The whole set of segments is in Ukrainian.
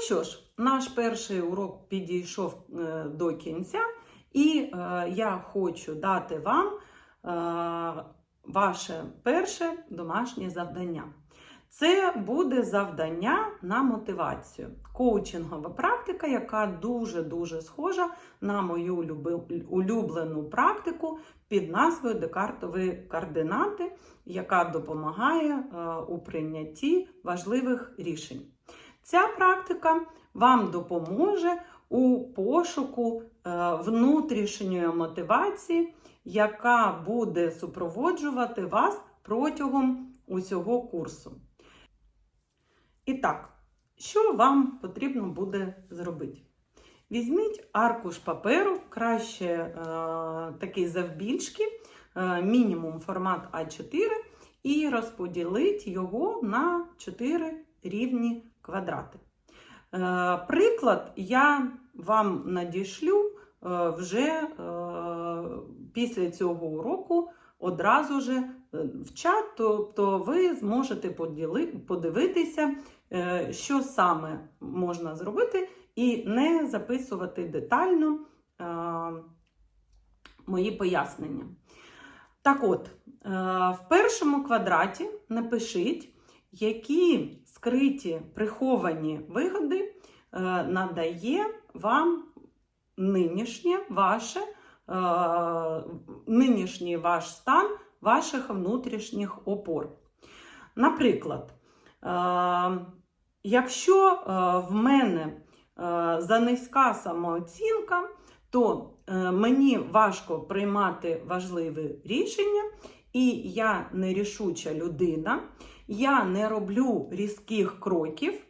що ж, наш перший урок підійшов е, до кінця, і е, я хочу дати вам е, ваше перше домашнє завдання. Це буде завдання на мотивацію. Коучингова практика, яка дуже-дуже схожа на мою улюблену практику під назвою Декартові координати, яка допомагає у прийнятті важливих рішень. Ця практика вам допоможе у пошуку е, внутрішньої мотивації, яка буде супроводжувати вас протягом усього курсу. І так, що вам потрібно буде зробити? Візьміть аркуш паперу, краще е, такий завбільшки, е, мінімум формат А4, і розподіліть його на 4 рівні квадрати. Е, приклад я вам надішлю е, вже е, після цього уроку одразу же в чат, тобто ви зможете подивитися, е, що саме можна зробити, і не записувати детально е, мої пояснення. Так от, е, в першому квадраті напишіть, які скриті приховані вигоди е, надає вам нинішнє ваше, е, нинішній ваш стан ваших внутрішніх опор. Наприклад, е, якщо в мене занизька самооцінка, то мені важко приймати важливі рішення, і я нерішуча людина, я не роблю різких кроків,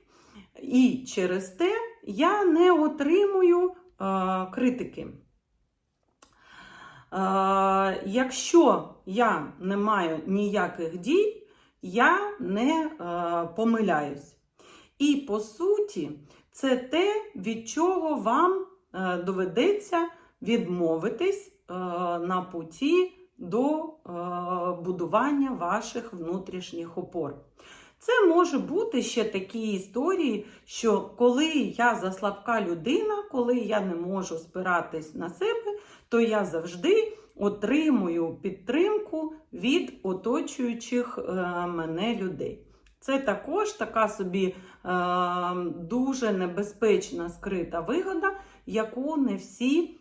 і через те я не отримую е, критики. Е, якщо я не маю ніяких дій, я не е, помиляюсь. І по суті, це те, від чого вам доведеться відмовитись на путі до е, будування ваших внутрішніх опор. Це може бути ще такі історії, що коли я заслабка людина, коли я не можу спиратись на себе, то я завжди отримую підтримку від оточуючих е, мене людей. Це також така собі е, дуже небезпечна скрита вигода, яку не всі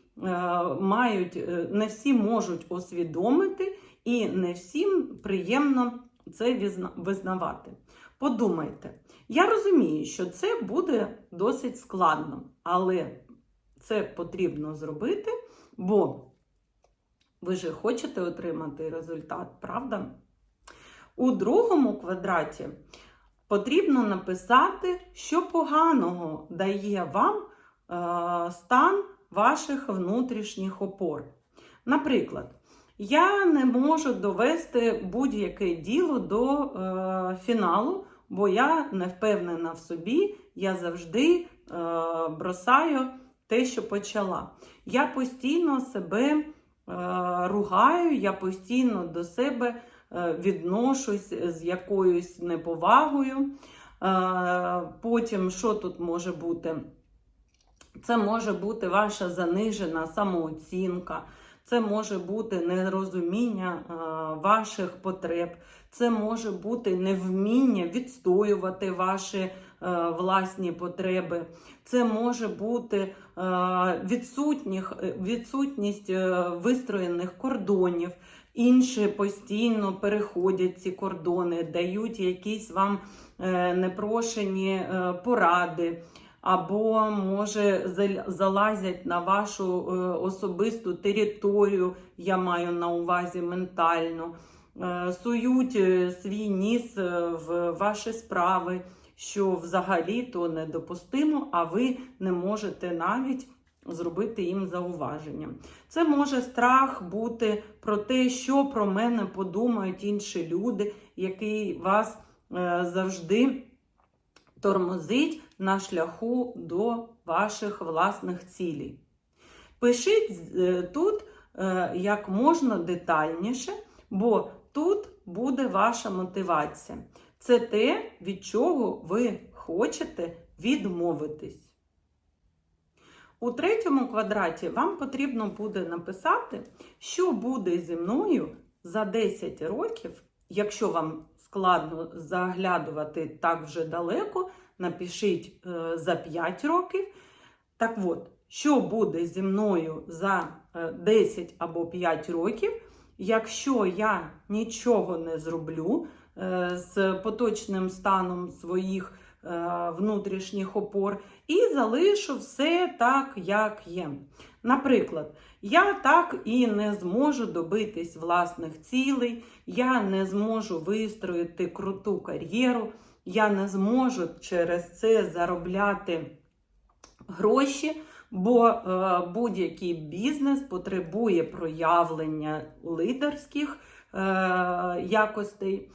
мають, е, не всі можуть усвідомити, і не всім приємно це визнавати. Подумайте, я розумію, що це буде досить складно, але це потрібно зробити, бо ви ж хочете отримати результат, правда? У другому квадраті потрібно написати, що поганого дає вам е, стан ваших внутрішніх опор. Наприклад, я не можу довести будь-яке діло до е, фіналу, бо я не впевнена в собі, я завжди е, бросаю те, що почала. Я постійно себе е, ругаю, я постійно до себе е, відношусь з якоюсь неповагою. Е, Потім, що тут може бути? Це може бути ваша занижена самооцінка, це може бути нерозуміння е, ваших потреб, це може бути невміння відстоювати ваші е, власні потреби, це може бути е, відсутність вистроєних кордонів. Інші постійно переходять ці кордони, дають якісь вам непрошені поради або може залазять на вашу е, особисту територію, я маю на увазі ментальну, е, сують е, свій ніс в ваші справи, що взагалі то недопустимо, а ви не можете навіть зробити їм зауваження. Це може страх бути про те, що про мене подумають інші люди, який вас завжди тормозить на шляху до ваших власних цілей. Пишіть е, тут е, як можна детальніше, бо тут буде ваша мотивація. Це те, від чого ви хочете відмовитись. У третьому квадраті вам потрібно буде написати, що буде зі мною за 10 років. Якщо вам складно заглядувати так вже далеко, напишіть е, за 5 років. Так от, що буде зі мною за е, 10 або 5 років, якщо я нічого не зроблю е, з поточним станом своїх е, внутрішніх опор і залишу все так, як є. Наприклад, я так і не зможу добитись власних цілей, я не зможу вистроїти круту кар'єру, я не зможу через це заробляти гроші, бо е, будь-який бізнес потребує проявлення лидерських е, якостей.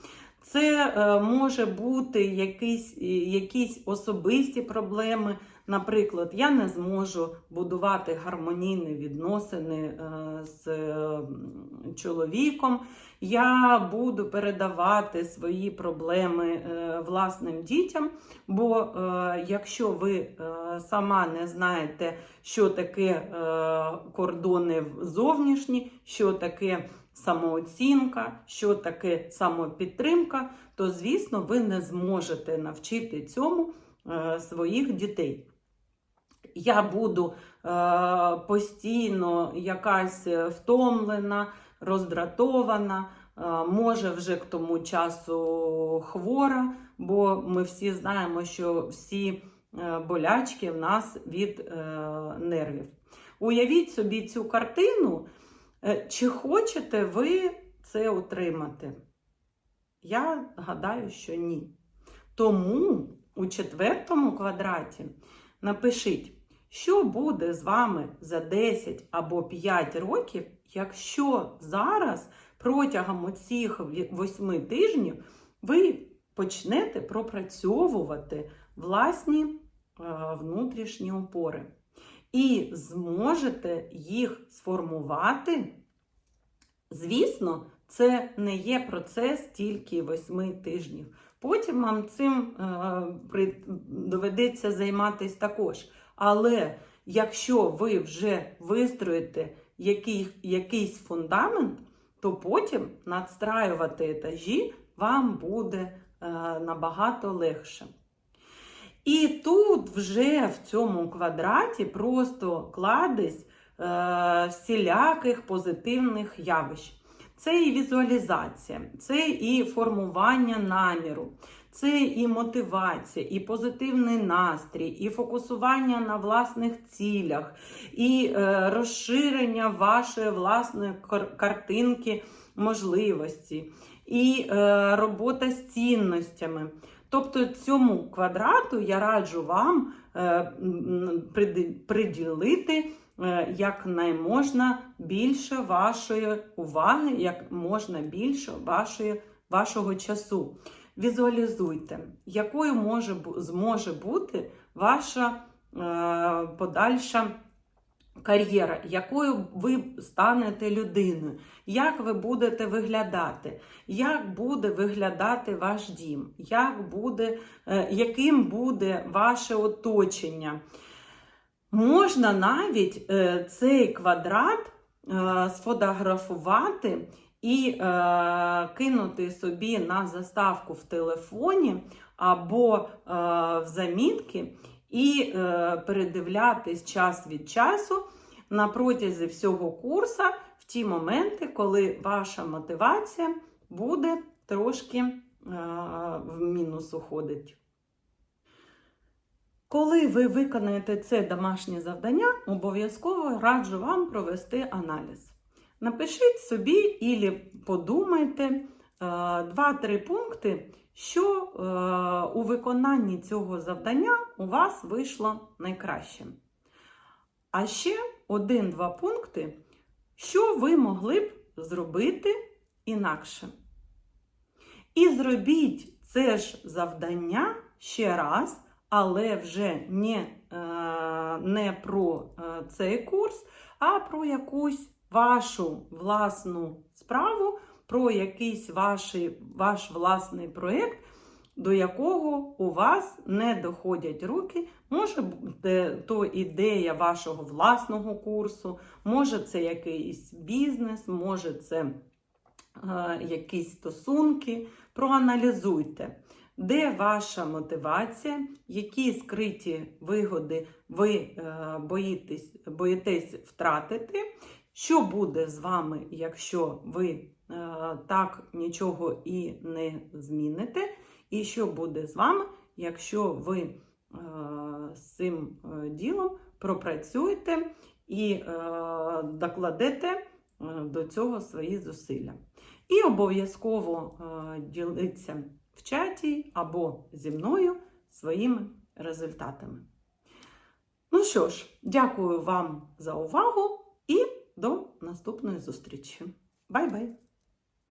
Це е, може бути якісь, якісь особисті проблеми. Наприклад, я не зможу будувати гармонійні відносини е, з е, чоловіком, я буду передавати свої проблеми е, власним дітям. Бо е, якщо ви е, сама не знаєте, що таке е, кордони зовнішні, що таке самооцінка, що таке самопідтримка, то, звісно, ви не зможете навчити цьому е, своїх дітей. Я буду е, постійно якась втомлена, роздратована, е, може вже к тому часу хвора, бо ми всі знаємо, що всі е, болячки в нас від е, нервів. Уявіть собі цю картину, е, чи хочете ви це отримати? Я гадаю, що ні. Тому у четвертому квадраті напишіть, що буде з вами за 10 або 5 років, якщо зараз протягом оцих 8 тижнів ви почнете пропрацьовувати власні е, внутрішні опори і зможете їх сформувати. Звісно, це не є процес тільки 8 тижнів. Потім вам цим е, доведеться займатися також. Але якщо ви вже вистроїте який, якийсь фундамент, то потім надстраювати етажі вам буде е, набагато легше. І тут вже в цьому квадраті просто кладись е, всіляких позитивних явищ. Це і візуалізація, це і формування наміру, це і мотивація, і позитивний настрій, і фокусування на власних цілях, і е, розширення вашої власної картинки можливості, і е, робота з цінностями. Тобто цьому квадрату я раджу вам е, приділити е, як найможна більше вашої уваги, як можна більше вашої, вашого часу. Візуалізуйте, якою може, зможе бути ваша е, подальша кар'єра, якою ви станете людиною, як ви будете виглядати, як буде виглядати ваш дім, як буде, е, яким буде ваше оточення. Можна навіть е, цей квадрат е, сфотографувати і кинути собі на заставку в телефоні або в замітки, і е, передивлятись час від часу на протязі всього курсу в ті моменти, коли ваша мотивація буде трошки е, в мінус уходить. Коли ви виконаєте це домашнє завдання, обов'язково раджу вам провести аналіз. Напишіть собі і подумайте 2-3 пункти, що е, у виконанні цього завдання у вас вийшло найкраще. А ще один-два пункти, що ви могли б зробити інакше. І зробіть це ж завдання ще раз, але вже не, е, не про е, цей курс, а про якусь вашу власну справу, про якийсь ваш, ваш власний проєкт. до якого у вас не доходять руки. Може то ідея вашого власного курсу, може це якийсь бізнес, може це е, якісь стосунки. Проаналізуйте, де ваша мотивація, які скриті вигоди ви е, боїтесь, боїтесь втратити, що буде з вами, якщо ви так нічого і не зміните, і що буде з вами, якщо ви е, з цим е, ділом пропрацюєте і е, докладете е, до цього свої зусилля. І обов'язково е, ділиться в чаті або зі мною своїми результатами. Ну що ж, дякую вам за увагу і до наступної зустрічі. Бай-бай!